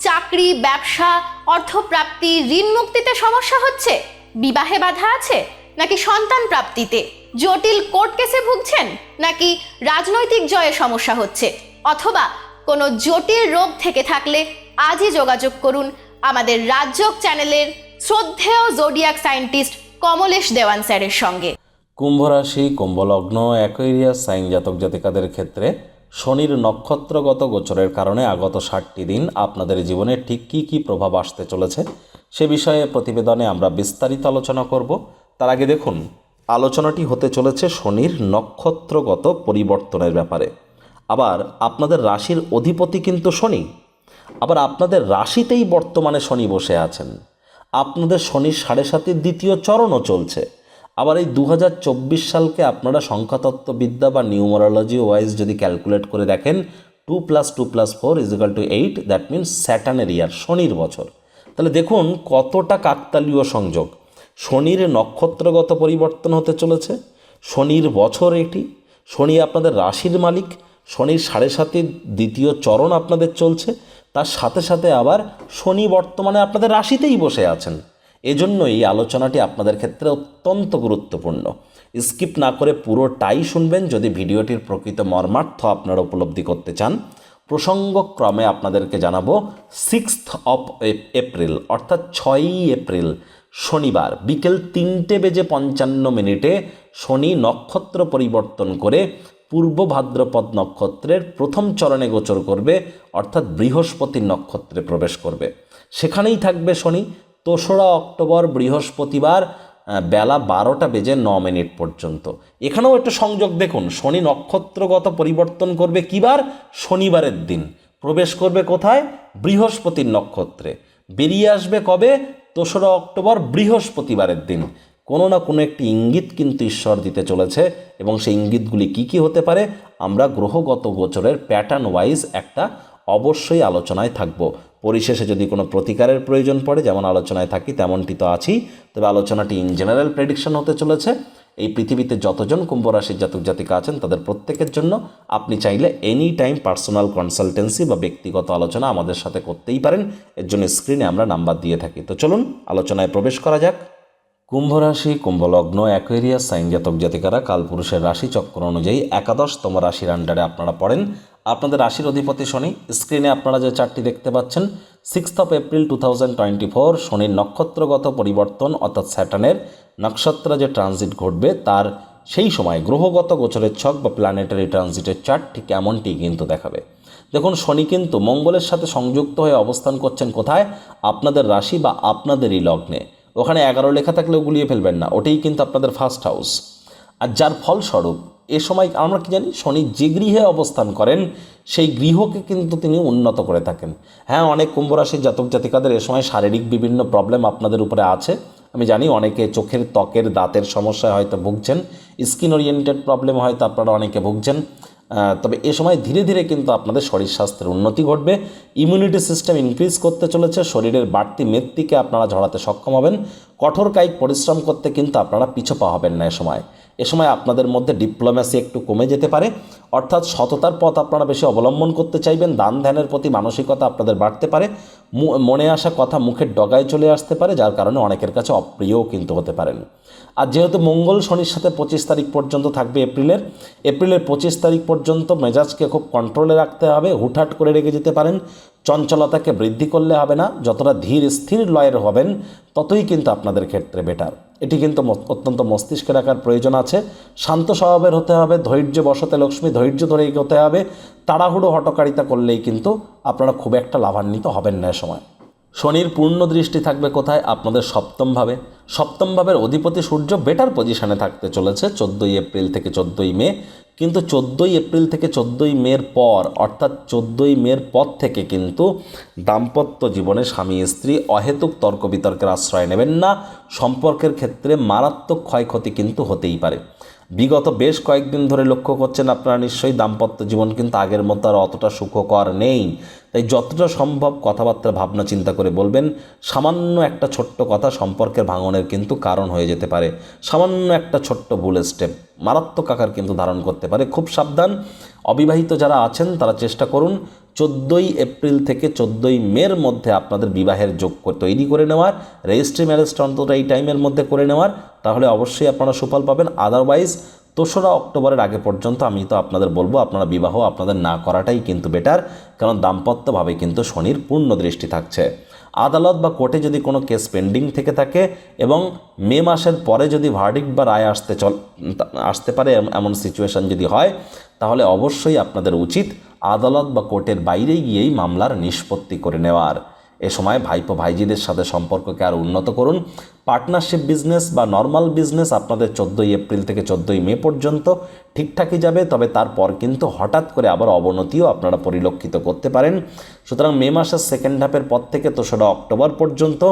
চাকরি, ব্যবসা, অর্থপ্রাপ্তি, ঋণ মুক্তিতে সমস্যা হচ্ছে? বিবাহে বাধা আছে? নাকি সন্তান প্রাপ্তিতে? জটিল কোর্ট কেসে ভুগছেন? নাকি রাজনৈতিক জয়ে সমস্যা হচ্ছে? অথবা কোনো জটিল রোগ থেকে থাকলে আজই যোগাযোগ করুন আমাদের রাজ্যক চ্যানেলের শ্রদ্ধেয় জোডিয়াক সায়েন্টিস্ট কমলেশ দেওয়ান স্যারের সঙ্গে। কুম্ভ রাশি কুম্ভলগ্ন, অ্যাকোয়ারিয়াস সাইন জাতক জাতিকাদের ক্ষেত্রে শনির নক্ষত্রগত গোচরের কারণে আগত ষাটটি দিন আপনাদের জীবনে ঠিক কী কী প্রভাব আসতে চলেছে সে বিষয়ে প্রতিবেদনে আমরা বিস্তারিত আলোচনা করব। তার আগে দেখুন, আলোচনাটি হতে চলেছে শনির নক্ষত্রগত পরিবর্তনের ব্যাপারে। আবার আপনাদের রাশির অধিপতি কিন্তু শনি। আবার আপনাদের রাশিতেই বর্তমানে শনি বসে আছেন। আপনাদের শনির সাড়ে সাতের দ্বিতীয় চরণও চলছে। আবার এই দু হাজার চব্বিশ সালকে আপনারা সংখ্যাতত্ত্ববিদ্যা বা নিউমারোলজি ওয়াইজ যদি ক্যালকুলেট করে দেখেন, two plus two plus four equal to eight, that means স্যাটানের year, শনির বছর। তাহলে দেখুন কতটা কাকতালীয় সংযোগ। শনির নক্ষত্রগত পরিবর্তন হতে চলেছে, শনির বছর এটি, শনি আপনাদের রাশির মালিক, শনির সাড়ে সাতের দ্বিতীয় চরণ আপনাদের চলছে, তার সাথে সাথে আবার শনি বর্তমানে আপনাদের রাশিতেই বসে আছেন। এজন্য এই আলোচনাটি আপনাদের ক্ষেত্রে অত্যন্ত গুরুত্বপূর্ণ। স্কিপ না করে পুরোটাই শুনবেন যদি ভিডিওটির প্রকৃত মর্মার্থ আপনারা উপলব্ধি করতে চান। প্রসঙ্গক্রমে আপনাদেরকে জানাব সিক্সথ অফ এপ্রিল অর্থাৎ ছয়ই এপ্রিল শনিবার, বিকেল তিনটে বেজে পঞ্চান্ন মিনিটে শনি নক্ষত্র পরিবর্তন করে পূর্ব ভাদ্রপদ নক্ষত্রের প্রথম চরণে গোচর করবে, অর্থাৎ বৃহস্পতির নক্ষত্রে প্রবেশ করবে। সেখানেই থাকবে শনি দোসরা অক্টোবর বৃহস্পতিবার বেলা বারোটা বেজে ন মিনিট পর্যন্ত। এখানেও একটা সংযোগ দেখুন, শনি নক্ষত্রগত পরিবর্তন করবে কিবার? শনিবারের দিন। প্রবেশ করবে কোথায়? বৃহস্পতির নক্ষত্রে। বেরিয়ে আসবে কবে? দোসরা অক্টোবর বৃহস্পতিবারের দিন। কোনো না কোনো একটি ইঙ্গিত কিন্তু ঈশ্বর দিতে চলেছে, এবং সেই ইঙ্গিতগুলি কি কি হতে পারে? আমরা গ্রহগত গোচরের প্যাটার্ন ওয়াইজ একটা অবশ্যই আলোচনায় থাকব। পরিশেষে যদি কোনো প্রতিকারের প্রয়োজন পড়ে, যেমন আলোচনায় থাকি, তেমনটি তো আছেই। তবে আলোচনাটি ইন জেনারেল প্রেডিকশন হতে চলেছে। এই পৃথিবীতে যতজন কুম্ভ রাশির জাতক জাতিকা আছেন, তাদের প্রত্যেকের জন্য আপনি চাইলে এনি টাইম পার্সোনাল কনসালটেন্সি বা ব্যক্তিগত আলোচনা আমাদের সাথে করতেই পারেন। এর জন্য স্ক্রিনে আমরা নাম্বার দিয়ে থাকি। তো চলুন, আলোচনায় প্রবেশ করা যাক। কুম্ভ রাশি কুম্ভলগ্ন অ্যাকোয়ারিয়াস সাইন জাতক জাতিকারা কালপুরুষের রাশি চক্র অনুযায়ী একাদশতম রাশির আন্ডারে আপনারা পড়েন। আপনাদের রাশির অধিপতি শনি স্ক্রিনে আপনারা যে চারটি দেখতে পাচ্ছেন sixth of April two thousand twenty four শনির নক্ষত্রগত পরিবর্তন অর্থাৎ স্যাটানের নক্ষত্র যে ট্রানজিট ঘটবে, তার সেই সময় গ্রহগত গোচরের ছক বা প্ল্যানেটারি ট্রানজিটের চার্ট ঠিক এমনটি কিন্তু দেখাবে। দেখুন, শনি কিন্তু মঙ্গলের সাথে সংযুক্ত হয়ে অবস্থান করছেন কোথায়? আপনাদের রাশি বা আপনাদেরই লগ্নে। ওখানে এগারো লেখা থাকলেও গুলিয়ে ফেলবেন না, ওটাই কিন্তু আপনাদের ফার্স্ট হাউস আর যার ফলস্বরূপ এ সময় আমরা কি জানি, শনি যে গৃহে অবস্থান করেন, সেই গৃহকে কিন্তু তিনি উন্নত করে থাকেন। হ্যাঁ অনেক কুম্ভ রাশির জাতক জাতিকাদের এ সময় শারীরিক বিভিন্ন প্রবলেম আপনাদের উপরে আছে। আমি জানি অনেকে চোখের ত্বকের দাঁতের সমস্যায় হয়তো ভুগছেন স্কিন ওরিয়েন্টেড প্রবলেম হয়তো আপনারা অনেকে ভুগছেন। তবে এ সময় ধীরে ধীরে কিন্তু আপনাদের শরীর স্বাস্থ্যের উন্নতি ঘটবে। ইমিউনিটি সিস্টেম ইনক্রিজ করতে চলেছে, শরীরের বাড়তি মেদটিকে আপনারা ঝরাতে সক্ষম হবেন। কঠোর কায়িক পরিশ্রম করতে কিন্তু আপনারা পিছপা হবেন না এ সময়। এ সময় আপনাদের মধ্যে ডিপ্লোম্যাসি একটু কমে যেতে পারে। অর্থাৎ সততার পথ আপনারা বেশি অবলম্বন করতে চাইবেন, দান ধ্যানের প্রতি মানসিকতা আপনাদের বাড়তে পারে। মনে আসা কথা মুখের ডগায় চলে আসতে পারে, যার কারণে অনেকের কাছে অপ্রিয়ও কিন্তু হতে পারেন। আর যেহেতু মঙ্গল শনির সাথে পঁচিশ তারিখ পর্যন্ত থাকবে এপ্রিলের এপ্রিলের পঁচিশ তারিখ পর্যন্ত মেজাজকে খুব কন্ট্রোলে রাখতে হবে, হুটহাট করে রেখে যেতে পারেন। চঞ্চলতাকে বৃদ্ধি করলে হবে না, যতটা ধীর স্থির লয়ের হবেন, ততই কিন্তু আপনাদের ক্ষেত্রে বেটার এটি কিন্তু অত্যন্ত মস্তিষ্কে রাখার প্রয়োজন আছে। শান্ত স্বভাবের হতে হবে ধৈর্য বসতে লক্ষ্মী ধৈর্য ধরে এগোতে হবে। তাড়াহুড়ো হটকারিতা করলেই কিন্তু আপনারা খুব একটা লাভান্বিত হবেন না সময়। শনির পূর্ণ দৃষ্টি থাকবে কোথায়? আপনাদের সপ্তম ভাবে। সপ্তম ভাবের অধিপতি সূর্য বেটার পজিশনে থাকতে চলেছে, চোদ্দোই এপ্রিল থেকে চোদ্দোই মে। কিন্তু চোদ্দোই এপ্রিল থেকে চোদ্দোই মের পর, অর্থাৎ চোদ্দোই মের পর থেকে কিন্তু দাম্পত্য জীবনে স্বামী, স্ত্রী অহেতুক তর্ক বিতর্কের আশ্রয় নেবেন না। সম্পর্কের ক্ষেত্রে মারাত্মক ক্ষয়ক্ষতি কিন্তু হতেই পারে। বিগত বেশ কয়েকদিন ধরে লক্ষ্য করছেন আপনারা নিশ্চয়ই দাম্পত্য জীবন কিন্তু আগের মতো আর অতটা সুখকর নেই। তাই যতটা সম্ভব কথাবার্তা ভাবনা চিন্তা করে বলবেন। সামান্য একটা ছোট্ট কথা সম্পর্কের ভাঙনের কিন্তু কারণ হয়ে যেতে পারে। সামান্য একটা ছোট্ট ভুল স্টেপ মারাত্মক আকার কিন্তু ধারণ করতে পারে। খুব সাবধান। অবিবাহিত যারা আছেন তারা চেষ্টা করুন। চোদ্দোই এপ্রিল থেকে চোদ্দোই মের মধ্যে আপনাদের বিবাহের যোগ তৈরি করে নেওয়ার রেজিস্ট্রি ম্যারেজটা অন্তত এই টাইমের মধ্যে করে নেওয়ার, তাহলে অবশ্যই আপনারা সুফল পাবেন। আদারওয়াইজ দোসরা অক্টোবরের আগে পর্যন্ত আমি তো আপনাদের বলব, আপনারা বিবাহ আপনাদের না করাটাই কিন্তু বেটার কারণ দাম্পত্যভাবে কিন্তু শনির পূর্ণ দৃষ্টি থাকছে। আদালত বা কোর্টে যদি কোনো কেস পেন্ডিং থেকে থাকে এবং মে মাসের পরে যদি ভার্ডিক্ট বা রায় আসতে চল আসতে পারে এম- এমন সিচুয়েশন যদি হয়, তাহলে অবশ্যই আপনাদের উচিত আদালত বা কোর্টের বাইরে গিয়েই মামলার নিষ্পত্তি করে নেওয়ার। এ সময় ভাইপো ভাইজিদের সাথে সম্পর্ককে আরও উন্নত করুন। পার্টনারশিপ বিজনেস বা নর্মাল বিজনেস আপনাদের চোদ্দোই এপ্রিল থেকে চোদ্দোই মে পর্যন্ত ঠিকঠাকই যাবে, তবে তারপর কিন্তু হঠাৎ করে আবার অবনতিও আপনারা পরিলক্ষিত করতে পারেন। সুতরাং মে মাসের সেকেন্ড হাফের পর থেকে দোসরা অক্টোবর পর্যন্ত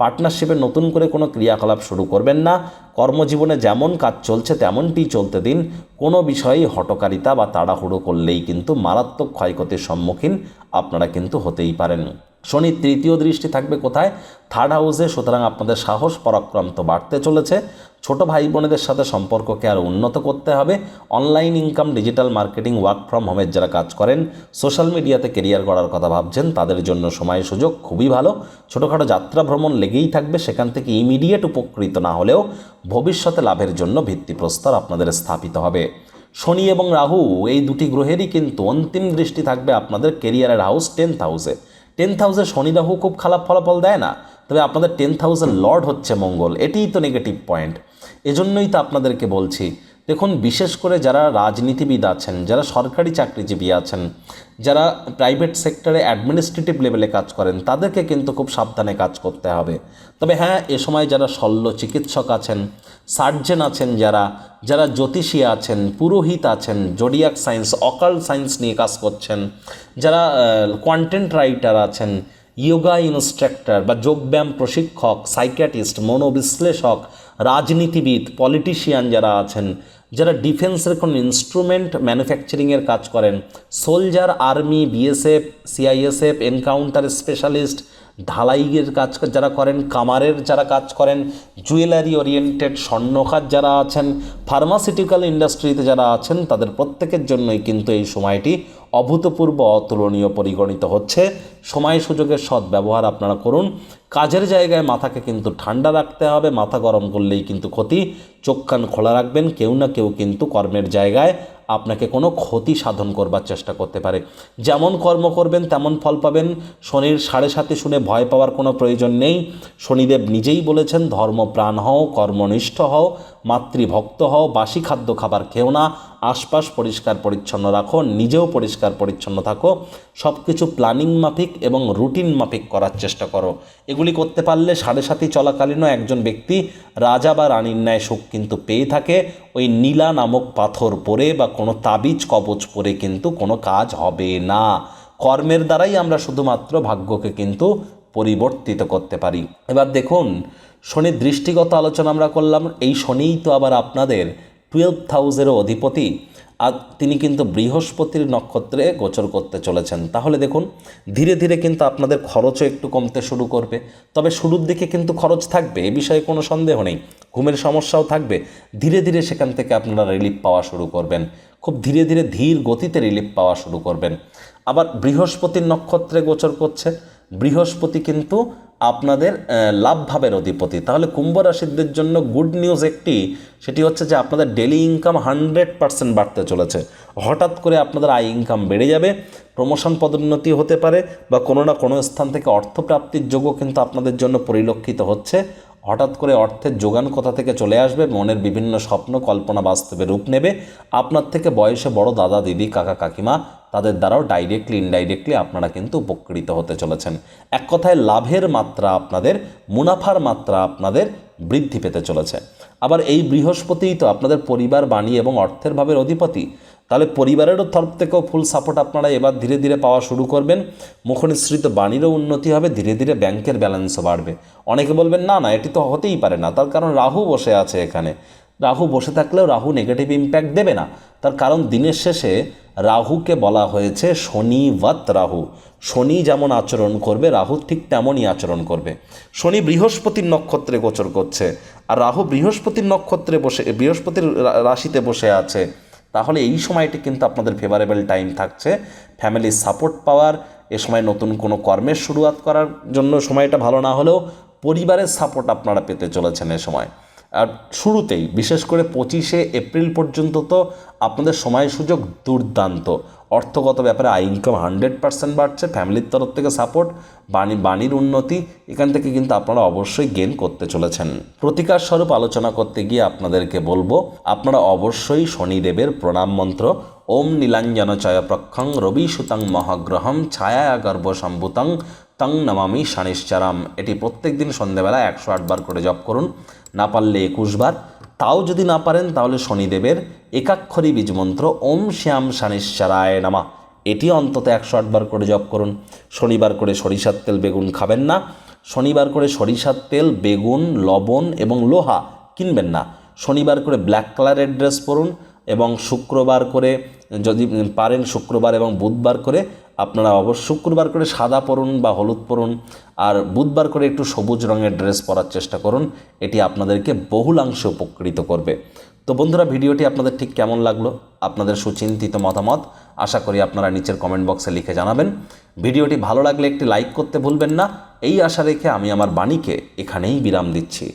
পার্টনারশিপে নতুন করে কোনো ক্রিয়াকলাপ শুরু করবেন না। কর্মজীবনে যেমন কাজ চলছে, তেমনটি চলতে দিন। কোনো বিষয়েই হটকারিতা বা তাড়াহুড়ো করলেই কিন্তু মারাত্মক ক্ষয়ক্ষতির সম্মুখীন আপনারা কিন্তু হতেই পারেন। শনির তৃতীয় দৃষ্টি থাকবে কোথায়? থার্ড হাউসে সুতরাং আপনাদের সাহস, পরাক্রম তো বাড়তে চলেছে। ছোট ভাই বোনেদের সাথে সম্পর্ককে আরও উন্নত করতে হবে। Online income digital marketing work from হোমের যারা কাজ করেন সোশ্যাল মিডিয়াতে কেরিয়ার গড়ার কথা ভাবছেন, তাদের জন্য সময় সুযোগ খুবই ভালো। ছোটোখাটো যাত্রা ভ্রমণ লেগেই থাকবে, সেখান থেকে ইমিডিয়েট উপকৃত না হলেও ভবিষ্যতে লাভের জন্য ভিত্তিপ্রস্তর আপনাদের স্থাপিত হবে। শনি এবং রাহু, এই দুটি গ্রহেরই কিন্তু অন্তিম দৃষ্টি থাকবে আপনাদের কেরিয়ারের হাউস টেন্থ হাউসে টেন্থ হাউসে শনিরাহু খুব খারাপ ফলাফল দেয় না, তবে আপনাদের টেন্থ হাউসের লর্ড হচ্ছে মঙ্গল, এটিই তো নেগেটিভ পয়েন্ট এজন্যই তো আপনাদেরকে বলছি দেখুন, বিশেষ করে যারা রাজনীতিবিদ আছেন, যারা সরকারি চাকরিজীবী আছেন, যারা প্রাইভেট সেক্টরে অ্যাডমিনিস্ট্রেটিভ লেভেলে কাজ করেন, তাদেরকে কিন্তু খুব সাবধানে কাজ করতে হবে। তবে হ্যাঁ এ সময় যারা শল্য চিকিৎসক আছেন সার্জেন আছেন যারা যারা জ্যোতিষী আছেন, পুরোহিত আছেন জোডিয়াক সায়েন্স অকাল সায়েন্স নিয়ে কাজ করছেন, যারা কন্টেন্ট রাইটার আছেন ইয়োগা ইনস্ট্রাক্টর বা যোগব্যায়াম প্রশিক্ষক সাইকিয়াটিস্ট মনোবিশ্লেষক, রাজনীতিবিদ পলিটিশিয়ান যারা আছেন যারা ডিফেন্সের কোনো ইনস্ট্রুমেন্ট ম্যানুফ্যাকচারিংয়ের কাজ করেন soldier army BSF CISF encounter specialist ঢালাইয়ের কাজ যারা করেন কামারের যারা কাজ করেন জুয়েলারি ওরিয়েন্টেড স্বর্ণকার যারা আছেন ফার্মাসিউটিক্যাল ইন্ডাস্ট্রিতে যারা আছেন, তাদের প্রত্যেকের জন্যই কিন্তু এই সময়টি অভূতপূর্ব অতুলনীয় পরিগণিত হচ্ছে। সময় সুযোগের সদ্ব্যবহার ব্যবহার আপনারা করুন। কাজের জায়গায় মাথাকে কিন্তু ঠান্ডা রাখতে হবে। মাথা গরম করলেই কিন্তু ক্ষতি। চোখ কান খোলা রাখবেন। কেউ না কেউ কিন্তু কর্মের জায়গায় আপনাকে কোনো ক্ষতি সাধন করবার চেষ্টা করতে পারে। যেমন কর্ম করবেন, তেমন ফল পাবেন। শনির সাড়ে সাথে শুনে ভয় পাওয়ার কোনো প্রয়োজন নেই। শনিদেব নিজেই বলেছেন ধর্মপ্রাণ হও, কর্মনিষ্ঠ হও, মাতৃভক্ত হও, বাসি খাদ্য খাবার খেও না, আশপাশ পরিষ্কার পরিচ্ছন্ন রাখো, নিজেও পরিষ্কার পরিচ্ছন্ন থাকো সব কিছু প্ল্যানিং মাফিক এবং রুটিন মাফিক করার চেষ্টা করো। এগুলি করতে পারলে সাড়ে সাথে চলাকালীনও একজন ব্যক্তি রাজা বা রানীর ন্যায় সুখ কিন্তু পেয়ে থাকে। ওই নীলা নামক পাথর পরে বা কোনো তাবিজ কবচ পরে কিন্তু কোনো কাজ হবে না। কর্মের দ্বারাই আমরা শুধুমাত্র ভাগ্যকে কিন্তু পরিবর্তিত করতে পারি। এবার দেখুন, শনির দৃষ্টিগত আলোচনা আমরা করলাম। এই শনিই তো আবার আপনাদের টুয়েলভ হাউসেরও অধিপতি। আর তিনি কিন্তু বৃহস্পতির নক্ষত্রে গোচর করতে চলেছেন। তাহলে দেখুন, ধীরে ধীরে কিন্তু আপনাদের খরচও একটু কমতে শুরু করবে। তবে শুরুর দিকে কিন্তু খরচ থাকবে, এ বিষয়ে কোনো সন্দেহ নেই। ঘুমের সমস্যাও থাকবে। ধীরে ধীরে সেখান থেকে আপনারা রিলিফ পাওয়া শুরু করবেন। খুব ধীরে ধীরে ধীর গতিতে রিলিফ পাওয়া শুরু করবেন। আবার বৃহস্পতির নক্ষত্রে গোচর করছে বৃহস্পতি কিন্তু আপনাদের লাভভাবের অধিপতি। তাহলে কুম্ভ রাশিদের জন্য গুড নিউজ একটি, সেটি হচ্ছে যে আপনাদের ডেলি ইনকাম হান্ড্রেড পার্সেন্ট বাড়তে চলেছে। হঠাৎ করে আপনাদের আয় ইনকাম বেড়ে যাবে প্রমোশন পদোন্নতি হতে পারে, বা কোনো না কোনো স্থান থেকে অর্থপ্রাপ্তির যোগও কিন্তু আপনাদের জন্য পরিলক্ষিত হচ্ছে। হঠাৎ করে অর্থের যোগান কোথা থেকে চলে আসবে, মনের বিভিন্ন স্বপ্ন, কল্পনা, বাস্তবে রূপ নেবে। আপনার থেকে বয়সে বড় দাদা, দিদি, কাকা, কাকিমা তাদের দ্বারাও ডাইরেক্টলি ইনডাইরেক্টলি আপনারা কিন্তু উপকৃত হতে চলেছেন। এক কথায় লাভের মাত্রা আপনাদের, মুনাফার মাত্রা আপনাদের বৃদ্ধি পেতে চলেছে। আবার এই বৃহস্পতিই তো আপনাদের পরিবার, বাণী এবং অর্থের ভাবের অধিপতি। তাহলে পরিবারেরও তরফ থেকেও ফুল সাপোর্ট আপনারা এবার ধীরে ধীরে পাওয়া শুরু করবেন। মুখনিসৃত বাণীরও উন্নতি হবে, ধীরে ধীরে ব্যাংকের ব্যালেন্সও বাড়বে। অনেকে বলবেন, না না, এটি তো হতেই পারে না। তার কারণ রাহু বসে আছে এখানে। রাহু বসে থাকলেও রাহু নেগেটিভ ইম্প্যাক্ট দেবে না। তার কারণ দিনের শেষে রাহুকে বলা হয়েছে শনিবত রাহু। শনি যেমন আচরণ করবে, রাহু ঠিক তেমনই আচরণ করবে। শনি বৃহস্পতির নক্ষত্রে গোচর করছে। আর রাহু বৃহস্পতির নক্ষত্রে বসে, বৃহস্পতির রাশিতে বসে আছে। তাহলে এই সময়টি কিন্তু আপনাদের ফেভারেবল টাইম থাকছে। ফ্যামিলির সাপোর্ট পাওয়ার, এ সময় নতুন কোনো কর্মের শুরুয়াত করার জন্য সময়টা ভালো না হলেও পরিবারের সাপোর্ট আপনারা পেতে চলেছেন এ সময়। আর শুরুতেই, বিশেষ করে পঁচিশে এপ্রিল পর্যন্ত তো আপনাদের সময় সুযোগ দুর্দান্ত। অর্থগত ব্যাপারে আয় ইনকাম হান্ড্রেড পার্সেন্ট বাড়ছে ফ্যামিলির তরফ থেকে সাপোর্ট বাণী, বাণীর উন্নতি, এখান থেকে কিন্তু আপনারা অবশ্যই গেন করতে চলেছেন। প্রতিকার স্বরূপ আলোচনা করতে গিয়ে আপনাদেরকে বলব, আপনারা অবশ্যই শনিদেবের প্রণাম মন্ত্র, ওম নীলাঞ্জন চয় প্রক্ষং রবি সুতাং মহাগ্রহম ছায়া গর্ভ সম্ভুতং তং নমামি শানিশ্চারাম। এটি প্রত্যেক দিন সন্ধ্যেবেলা একশো আটবার করে জপ করুন। না পারলে একুশবার তাও যদি না পারেন, তাহলে শনিদেবের একাক্ষরী বীজ মন্ত্র ওম শ্যাম শানিশ্চারায় নামা। এটি অন্তত একশো আটবার করে জপ করুন। শনিবার করে সরিষার তেল বেগুন খাবেন না। শনিবার করে সরিষার তেল, বেগুন, লবণ এবং লোহা কিনবেন না। শনিবার করে ব্ল্যাক কালারের ড্রেস পরুন এবং শুক্রবার করে যদি পারেন শুক্রবার এবং বুধবার করে আপনারা অবশ্য শুক্রবার করে সাদা পরুন বা হলুদ পরুন আর বুধবার করে একটু সবুজ রঙের ড্রেস পরার চেষ্টা করুন, এটি আপনাদেরকে বহুলাংশে উপকৃত করবে। তো বন্ধুরা, ভিডিওটি আপনাদের ঠিক কেমন লাগল? আপনাদের সুচিন্তিত মতামত আশা করি আপনারা নিচের কমেন্ট বক্সে লিখে জানাবেন। ভিডিওটি ভালো লাগলে একটি লাইক করতে ভুলবেন না। এই আশা রেখে আমি আমার বাণীকে এখানেই বিরাম দিচ্ছি।